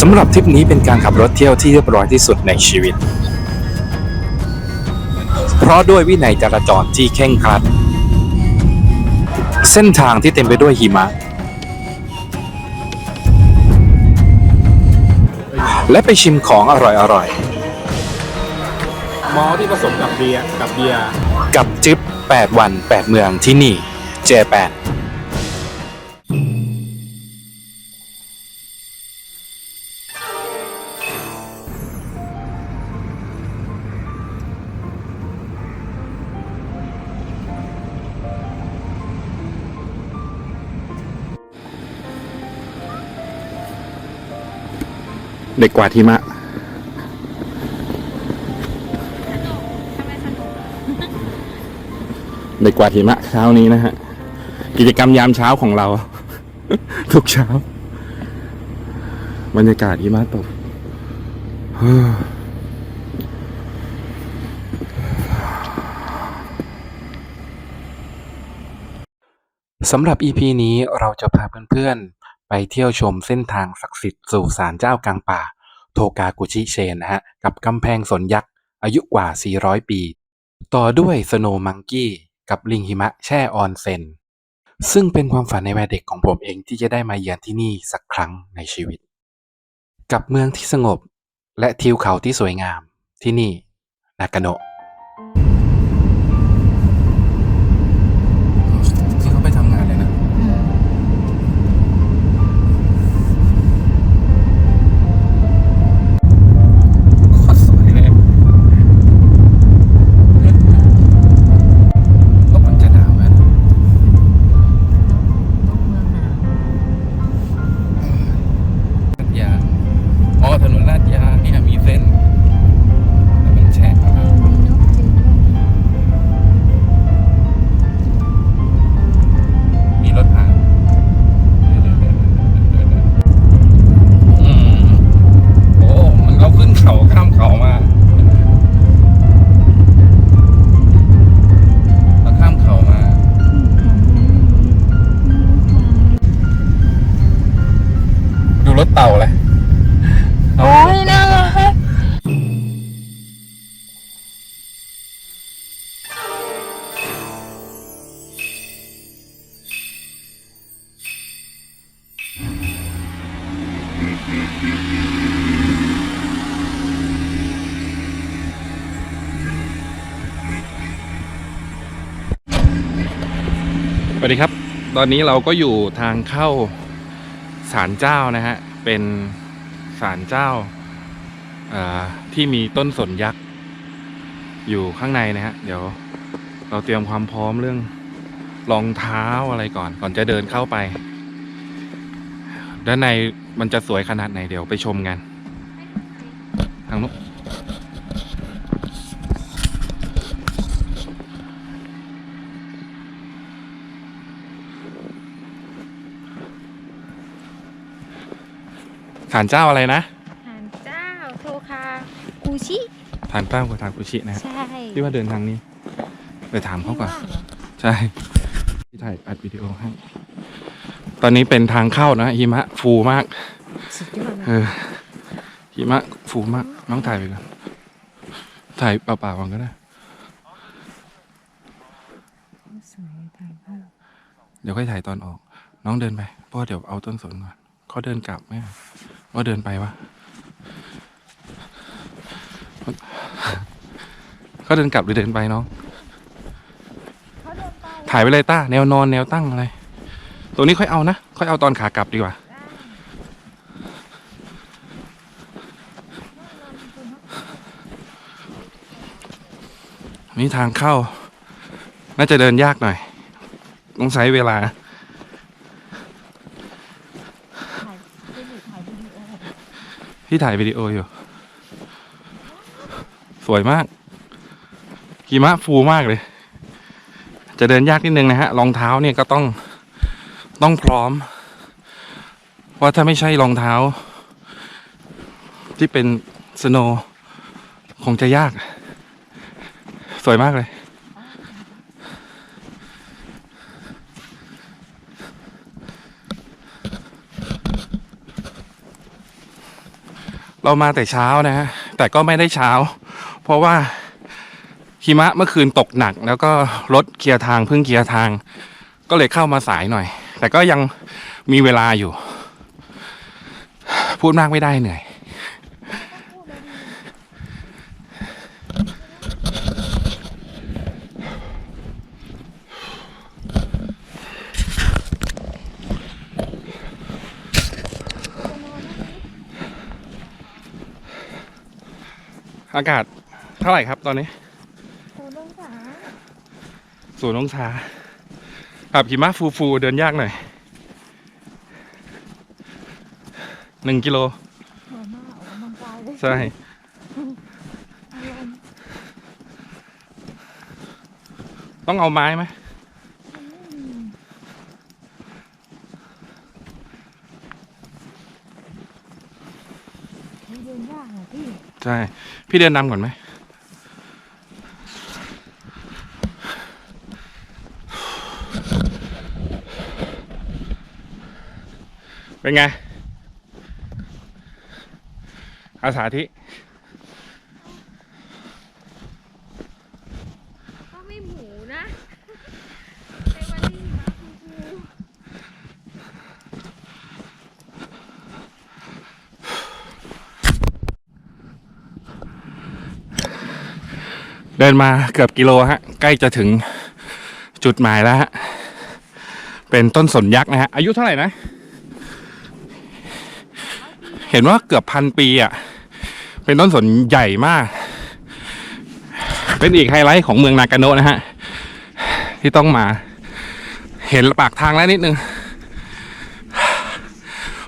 สำหรับทริปนี้เป็นการขับรถเที่ยวที่เรียบร้อยที่สุดในชีวิต เพราะด้วยวินัยจราจรที่เคร่งครัด เส้นทางที่เต็มไปด้วยหิมะ และไปชิมของอร่อยมอลที่ผสมกับเบียร์กับเบียร์ๆกับทริป8วัน 8 เมืองที่นี่ เจแปน เด็กกว่าทีมะ เด็กกว่าหิมะเช้านี้นะฮะ กิจกรรมยามเช้าของเรา ทุกเช้า บรรยากาศหิมะตกสำหรับ EP นี้เราจะพาเพื่อนๆ ไปเที่ยวชมเส้นทางศักดิ์สิทธิ์สู่ศาลเจ้ากลางป่า โทกากุชิเชนนะฮะ กับกำแพงสนยักษ์ อายุกว่า 400 ปี ต่อด้วยสโนมังกี้กับลิงหิมะแช่ออนเซน ซึ่งเป็นความฝันในวัยเด็กของผมเองที่จะได้มาเยือนที่นี่สักครั้งในชีวิต กับเมืองที่สงบและทิวเขาที่สวยงามที่นี่ นากาโนะ ต่าเลยโอ้ยน่ารักสวัสดีครับ ตอนนี้เราก็อยู่ทางเข้าศาลเจ้านะฮะ เป็นศาลเจ้าที่มีต้นสนยักษ์ อยู่ข้างในนะฮะ เดี๋ยวเราเตรียมความพร้อมเรื่องรองเท้าอะไรก่อน ก่อนจะเดินเข้าไป ด้านในมันจะสวยขนาดไหนเดี๋ยวไปชมกัน ทางนู้น ศาลเจ้าอะไรนะหานเจ้าโทคากูชิศาลเจ้ากับทางกุชินะฮะใช่ที่ว่าเดินทางนี้ไปถามเขาก่อน ใช่ที่ถ่ายอัดวิดีโอให้ ตอนนี้เป็นทางเข้านะหิมะฟูมาก สุดยอดเออหิมะฟูมากน้องถ่ายไปก่อนถ่ายเปล่าๆก่อนก็ได้ สวยถ่ายภาพเดี๋ยวค่อยถ่ายตอนออก น้องเดินไปเพราะว่าเดี๋ยวเอาต้นสนก่อนเขาเดินกลับไหม ว่าเดินไปวะเขาเดินกลับหรือเดินไปน้องเขาเดินไปถ่ายไปเลยต้าแนวนอนแนวตั้งอะไร ตัวนี้ค่อยเอานะ ค่อยเอาตอนขากลับดีกว่า นี่ทางเข้า น่าจะเดินยากหน่อย ต้องใช้เวลา ถ่ายไม่หยุดถ่ายวิดีโอ พี่ถ่ายวิดีโออยู่ สวยมากหิมะฟูมากเลย จะเดินยากนิดนึงนะฮะรองเท้าเนี่ยก็ต้องต้องพร้อมเพราถ้าไม่ใช่รองเท้า ที่เป็นสโนว์คงจะยาก สวยมากเลย เรามาแต่เช้านะฮะแต่ก็ไม่ได้เช้า เพราะว่าหิมะเมื่อคืนตกหนัก แล้วก็รถเคลียร์ทางเพิ่งเคลียร์ทาง ก็เลยเข้ามาสายหน่อย แต่ก็ยังมีเวลาอยู่ พูดมากไม่ได้เหนื่อย อากาศเท่าไหร่ครับตอนนี้โอ้ลงสาศูนย์องศากับหิมะฟูฟูๆเดินยากหน่อยหนึ่งกิโลเหมือนมาออกกำลังกายเลยใช่อารมณ์ต้องเอาไม้ไหม เดินยากอะพี่ใช่ พี่เดินนำก่อนไหม เป็นไง อาสาธิ ก็ไม่หมูนะในวันที่มาคูคู เดินมาเกือบกิโลฮะ ใกล้จะถึงจุดหมายแล้วฮะ เป็นต้นสนยักษ์นะฮะ อายุเท่าไหร่นะ เห็นว่าเกือบพันปีอะ เป็นต้นสนใหญ่มาก เป็นอีกไฮไลท์ของเมืองนากาโนะนะฮะ ที่ต้องมา เห็นปากทางแล้วนิดนึง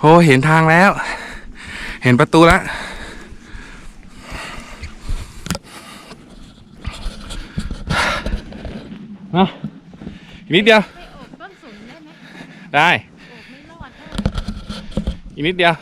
โอ้เห็นทางแล้ว เห็นประตูแล้ว นะอีกนิดเดียว ไปโอบต้นสนได้ไหมได้ โอบไม่รอดเท่า อีกนิดเดียว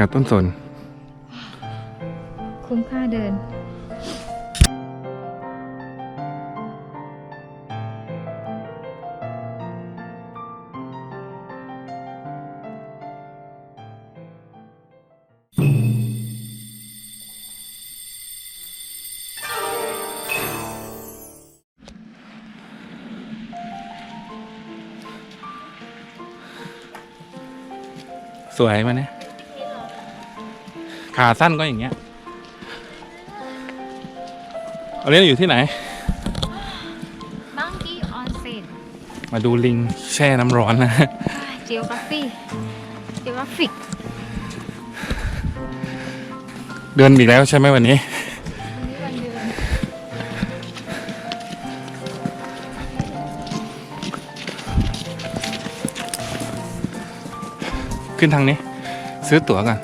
กับต้นสน คุ้มค่าเดิน สวยมาเนี่ย ขาสั้นก็อย่างเงี้ยอันนี้เราอยู่ที่ไหนบังกี้ออนเซ็นมาดูลิงแช่น้ำร้อนนะเจียวกราฟีเจียวกราฟิกเดินอีกแล้วใช่ไหมวันนี้วันนี้วันเดินขึ้นทางนี้ ซื้อตั๋วก่อน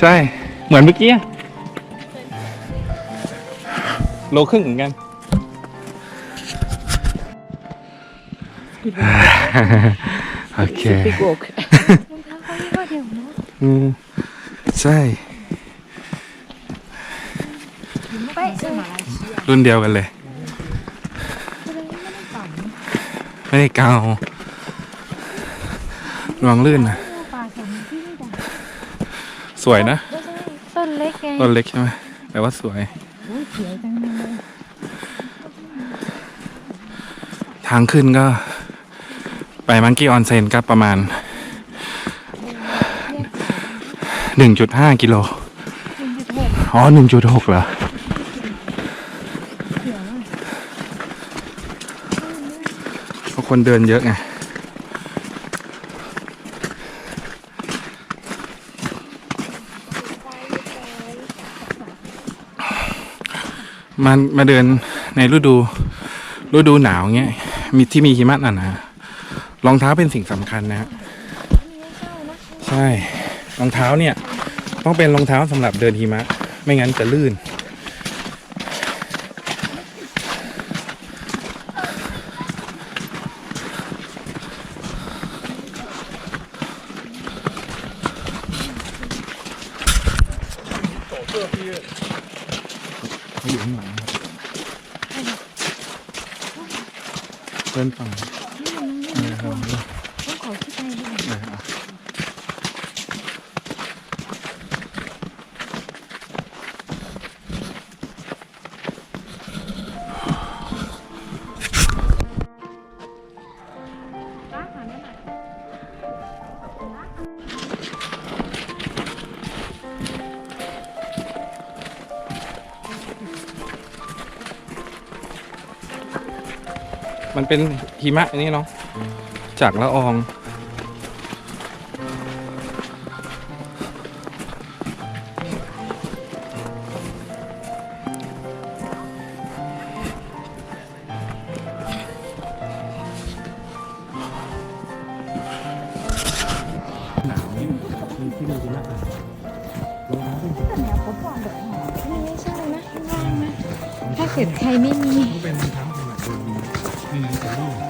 ใช่ เหมือนเมื่อกี้อะโลครึ่งเหมือนกัน โอเครองเท้าเขายี่ห้อเดียวเนาะอืมใช่ ไปเออรุ่นเดียวกันเลย ไม่ได้เกาลองลื่นนะ ปลาแข็งที่นี่ด่า สวยนะ ต้นเล็กไงต้นเล็กใช่ไหมแต่ว่าสวยโอ้ยเขียวจังเลยทางขึ้นก็ ไปมังกี้ออนเซนก็ประมาณ 1.5 กิโล อ๋อ 1.6เหรอ เพราะคนเดินเยอะไง มันมาเดินในฤดูฤดูหนาวเงี้ยมีที่มีหิมะหนาๆรองเท้าเป็นสิ่งสำคัญนะฮะใช่รองเท้าเนี่ย ต้องเป็นรองเท้าสำหรับเดินหิมะ ไม่งั้นจะลื่นเขาอยู่ข้างหลังื่อนฝั่งนะครับ มันเป็นหิมะอันนี้เนาะจากละอองเนี่ยเขาบอกแบบหอนี่ไม่ใช่นะข้างล่างนะถ้าเกิดใครไม่มี เป็นรองเท้ ไ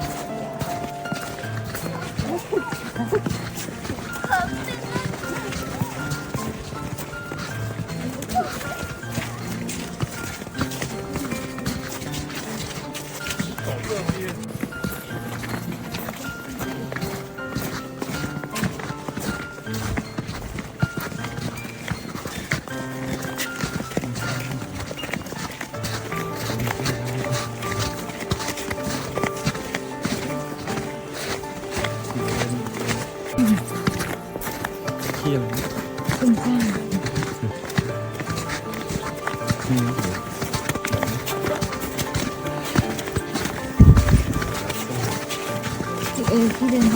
เที่ยวขึ้นข้างนี่เออที่เดิน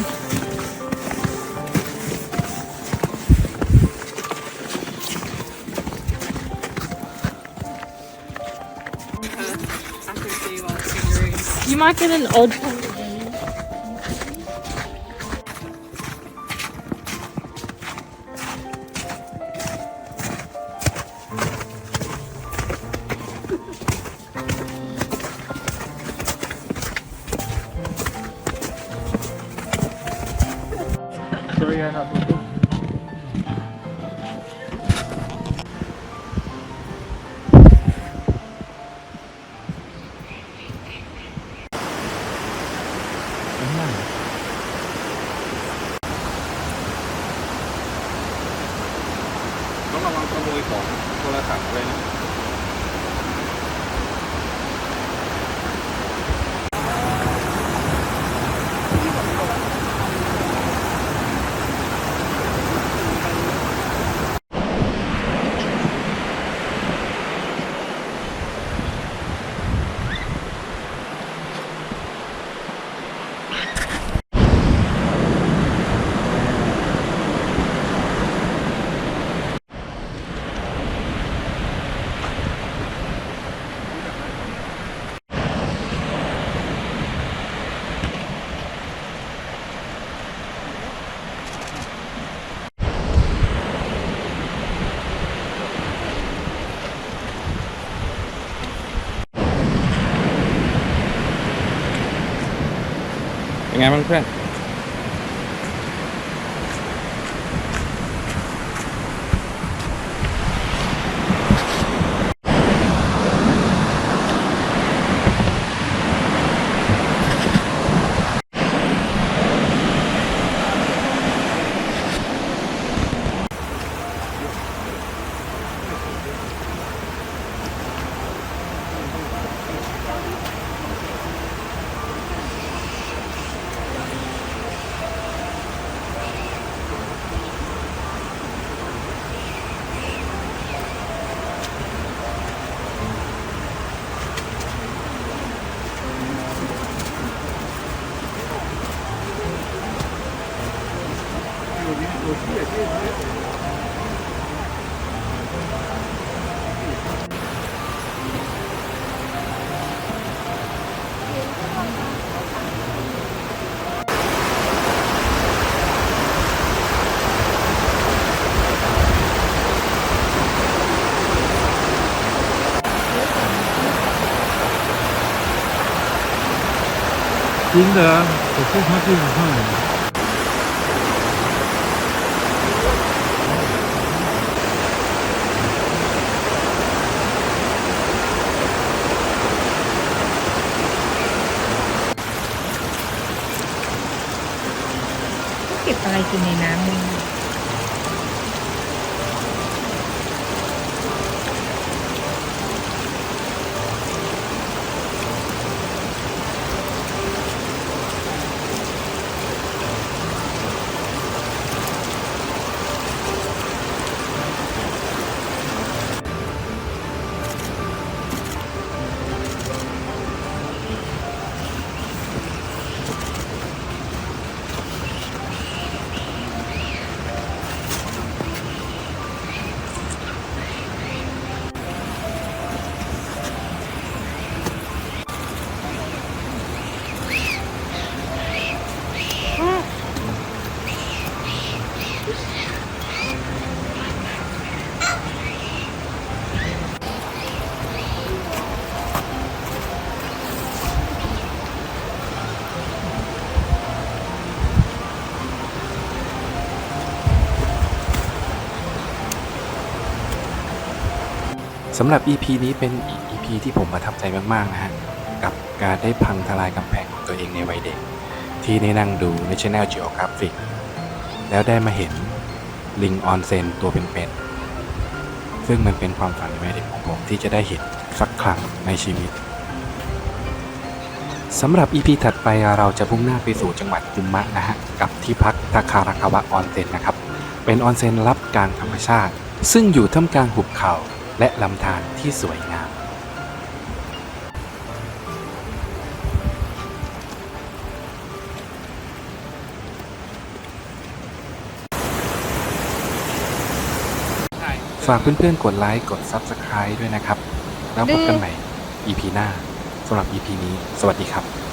You might get an old ไงบ้างเพื่อน เจริงเหรอผมาเก็บอะไรกินในน้ำนี่ สำหรับ EP นี้เป็นอีก EP ที่ผมประทับใจมากๆนะฮะ กับการได้พังทลายกำแพงของตัวเองในวัยเด็ก ที่ได้นั่งดู National Geographic แล้วได้มาเห็นลิงออนเซนตัวเป็นๆ ซึ่งมันเป็นความฝันในวัยเด็กของผมที่จะได้เห็นสักครั้งในชีวิตสำหรับ EP ถัดไปเราจะพุ่งหน้าไปสู่จังหวัดกุมมะนะฮะ กับที่พักทาคาราคาวะออนเซนนะครับ เป็นออนเซนลับกลางธรรมชาติ ซึ่งอยู่ท่ามกลางหุบเขา และลำธารที่สวยงาม ฝากเพื่อนๆ กดไลค์ กด Subscribe ด้วยนะครับ แล้วพบกันใหม่ EP หน้าสำหรับ EP นี้ สวัสดีครับ